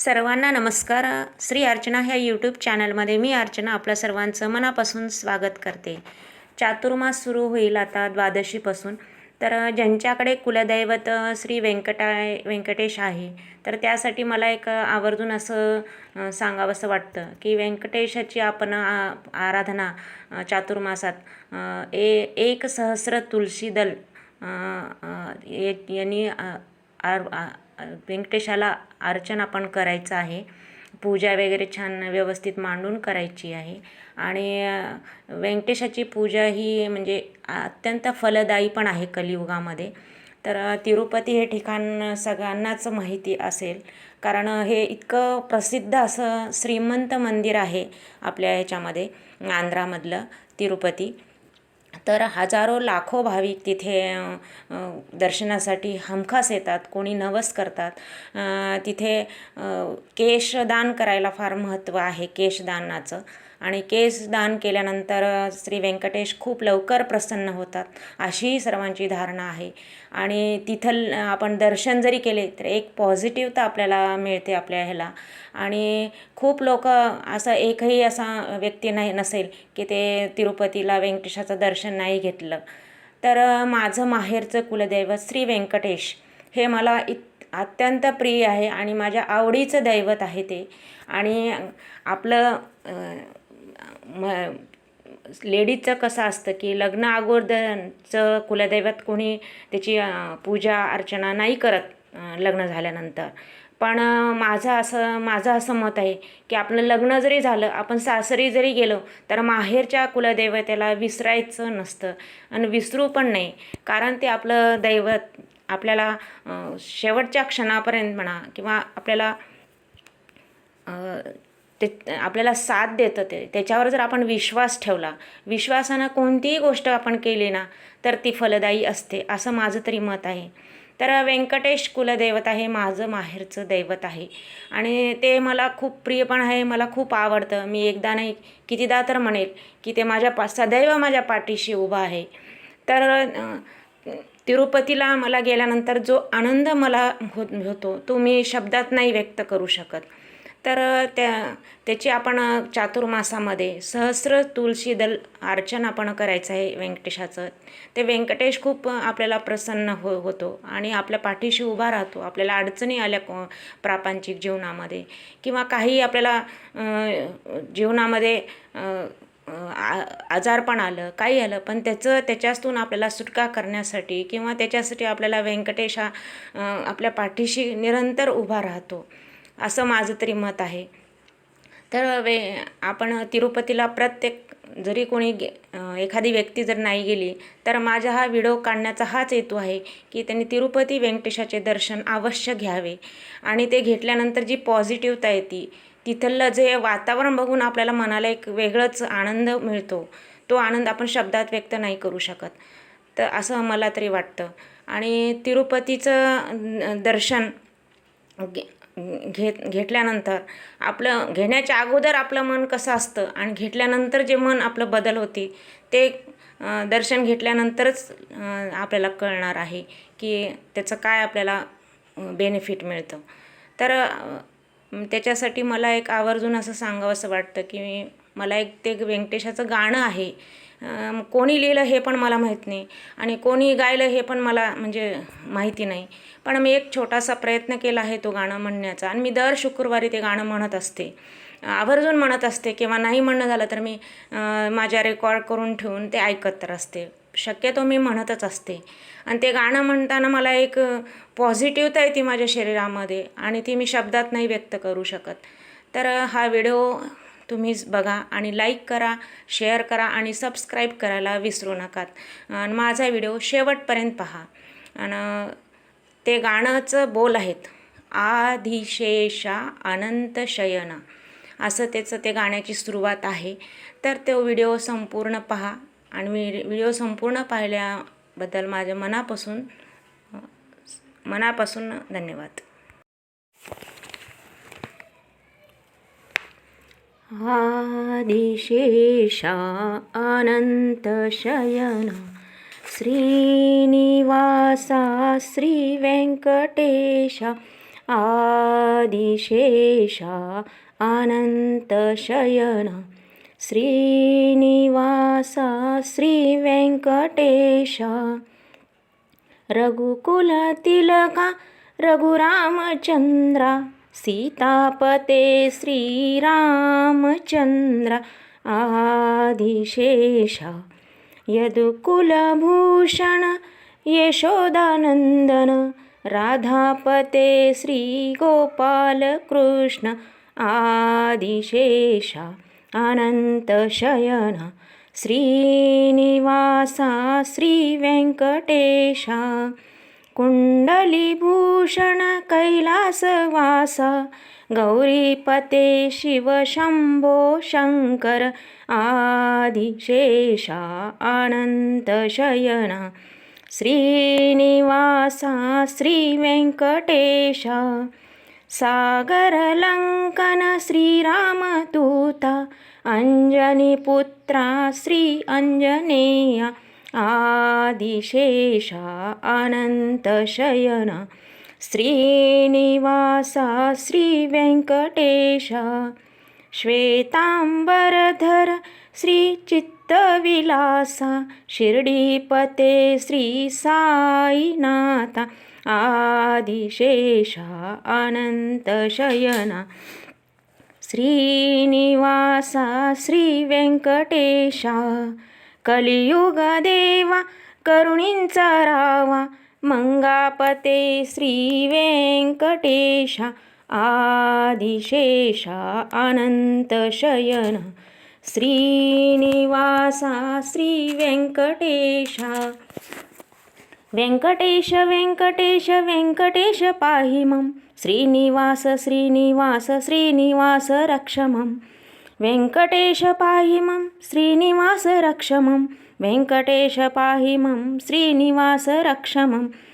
सर्वांना नमस्कार. श्री अर्चना ह्या यूट्यूब चॅनलमध्ये मी अर्चना आपल्या सर्वांचं मनापासून स्वागत करते. चातुर्मास सुरू होईल आता द्वादशीपासून. तर ज्यांच्याकडे कुलदैवत श्री व्यंकटाय व्यंकटेश आहे तर त्यासाठी मला एक आवर्जून असं सांगावंसं वाटतं की व्यंकटेशाची आपण आ- आराधना चातुर्मासात ए एक सहस्र तुळशी दल यांनी आ- व्यंकटेशाला अर्चना पण करायचं आहे. पूजा वगैरे छान व्यवस्थित मांडून करायची आहे. आणि व्यंकटेशाची पूजा ही म्हणजे अत्यंत फलदायी पण आहे कलियुगामध्ये. तर तिरुपती हे ठिकाण सगळ्यांनाच माहिती असेल. कारण हे इतकं प्रसिद्ध असं श्रीमंत मंदिर आहे आपल्या ह्याच्यामध्ये आंध्रामधलं तिरुपती. तर हजारो लाखो भाविक तिथे दर्शनासाठी हमखास येतात कोणी नवस करतात. तिथे केशदान करायला फार महत्त्व आहे केशदानाचं. आणि केस दान केल्यानंतर श्री व्यंकटेश खूप लवकर प्रसन्न होतात अशी सर्वांची धारणा आहे. आणि तिथं आपण दर्शन जरी केले तर एक पॉझिटिव्हता आपल्याला मिळते आपल्या ह्याला. आणि खूप लोक असं एकही असा व्यक्ती नाही नसेल की ते तिरुपतीला व्यंकटेशाचं दर्शन नाही घेतलं. तर माझं माहेरचं कुलदैवत श्री व्यंकटेश हे मला इत अत्यंत प्रिय आहे आणि माझ्या आवडीचं दैवत आहे ते. आणि आपलं म लेडीजचं कसं असतं की लग्न अगोदरचं कुलदैवत कोणी त्याची पूजा अर्चना नाही करत लग्न झाल्यानंतर. पण माझं असं माझं असं मत आहे की आपलं लग्न जरी झालं आपण सासरी जरी गेलो तर माहेरच्या कुलदैवतेला विसरायचं नसतं आणि विसरू पण नाही. कारण ते आपलं दैवत आपल्याला शेवटच्या क्षणापर्यंत म्हणा किंवा आपल्याला ते आपल्याला साथ देतं ते. त्याच्यावर जर आपण विश्वास ठेवला विश्वासानं कोणतीही गोष्ट आपण केली ना तर ती फलदायी असते असं माझं तरी मत आहे. तर व्यंकटेश कुलदैवत आहे माझं माहेरचं दैवत आहे. आणि ते मला खूप प्रिय पण आहे मला खूप आवडतं. मी एकदा नाही कितीदा तर म्हणेल की ते माझ्या पा सदैव माझ्या पाठीशी उभं आहे. तर तिरुपतीला मला गेल्यानंतर जो आनंद मला हो होतो तो मी शब्दात नाही व्यक्त करू शकत. तर त्या त्याची आपण चातुर्मासामध्ये सहस्र तुळशी दल अर्चना आपण करायचं आहे व्यंकटेशाचं. ते व्यंकटेश खूप आपल्याला प्रसन्न हो होतो आणि आपल्या पाठीशी उभा राहतो. आपल्याला अडचणी आल्या को प्रापंचिक जीवनामध्ये. किंवा काही आपल्याला जीवनामध्ये आ आजारपण आलं काही आलं पण त्याचं त्याच्यातून आपल्याला सुटका करण्यासाठी किंवा त्याच्यासाठी आपल्याला व्यंकटेश हा आपल्या पाठीशी निरंतर उभा राहतो. असं माझं तरी मत आहे. तर वे आपण तिरुपतीला प्रत्येक जरी कोणी गे एखादी व्यक्ती जर नाही गेली तर माझा हा व्हिडिओ काढण्याचा हाच हेतू आहे की त्यांनी तिरुपती व्यंकटेशाचे दर्शन अवश्य घ्यावे. आणि ते घेतल्यानंतर जी पॉझिटिव्हता येते तिथलं जे वातावरण बघून आपल्याला मनाला एक वेगळंच आनंद मिळतो. तो आनंद आपण शब्दात व्यक्त नाही करू शकत. तर असं मला तरी वाटतं. आणि तिरुपतीचं दर्शन घेत घेतल्यानंतर आपलं घेण्याच्या अगोदर आपलं मन कसं असतं आणि घेतल्यानंतर जे मन आपलं बदल होते ते दर्शन घेतल्यानंतरच आपल्याला कळणार आहे की त्याचं काय आपल्याला बेनिफिट मिळतं. तर त्याच्यासाठी मला एक आवर्जून असं सांगावंसं वाटतं की मला एक ते व्यंकटेशाचं गाणं आहे कोणी लिहिलं हे पण मला माहीत नाही आणि कोणी गायलं हे पण मला म्हणजे माहिती नाही. पण मी एक छोटासा प्रयत्न केला आहे तो गाणं म्हणण्याचा आणि मी दर शुक्रवारी ते गाणं म्हणत असते. आवर्जून म्हणत असते किंवा नाही म्हणणं झालं तर मी माझ्या रेकॉर्ड करून ठेवून ते ऐकत तर असते. शक्यतो मी म्हणतच असते. आणि ते गाणं म्हणताना मला एक पॉझिटिव्हता येते माझ्या शरीरामध्ये आणि ती मी शब्दात नाही व्यक्त करू शकत. तर हा व्हिडिओ तुम्हीच बघा आणि लाईक करा शेअर करा आणि सबस्क्राईब करायला विसरू नकात आणि माझा व्हिडिओ शेवटपर्यंत पहा. आणि ते गाणंचं बोल आहेत. आधिशेषा अनंत शयना. असं त्याचं ते गाण्याची सुरुवात आहे. तर तो व्हिडिओ संपूर्ण पहा. आणि व्हिडिओ संपूर्ण पाहिल्याबद्दल माझ्या मनापासून मनापासून धन्यवाद. आदिशेषा अनन्तशयन श्रीनिवासा श्रीवेङ्कटेश आदिशेषा अनन्तशयन श्रीनिवासा श्रीवेङ्कटेशा रघुकुलतिलका रघुरामचन्द्रा सीतापते श्रीरामचन्द्र आदिशेषा। यदुकुलभूषण यशोदानन्दन राधापते श्रीगोपालकृष्ण आदिशेषा। अनन्तशयन श्रीनिवासा श्रीवेङ्कटेशा कुण्डलीभूषण कैलासवासा गौरीपते शिवशम्भो शङ्कर आदिशेषा अनन्तशयन श्रीनिवासा श्रीवेङ्कटेशा सागरलङ्कन श्रीरामदूता अञ्जनीपुत्रा श्री अञ्जनेया आदिशेषा अनन्तशयन श्रीनिवासा श्रीवेङ्कटेशा श्वेताम्बरधर श्रीचित्तविलासा शिर्डीपते श्रीसाईनाथ आदिशेषा अनन्तशयन श्रीनिवासा श्रीवेङ्कटेशा कलियुगदेवा करुणींचा रावा मंगापते श्रीवेङ्कटेशा आदिशेषा अनन्तशयन श्रीनिवासा श्रीवेङ्कटेशा व्यङ्कटेश व्यङ्कटेश व्यङ्कटेश पाहि मम श्रीनिवास श्रीनिवास श्रीनिवास रक्ष मम व्यङ्कटेश पाहि मम श्रीनिवास रक्ष मम व्यङ्कटेश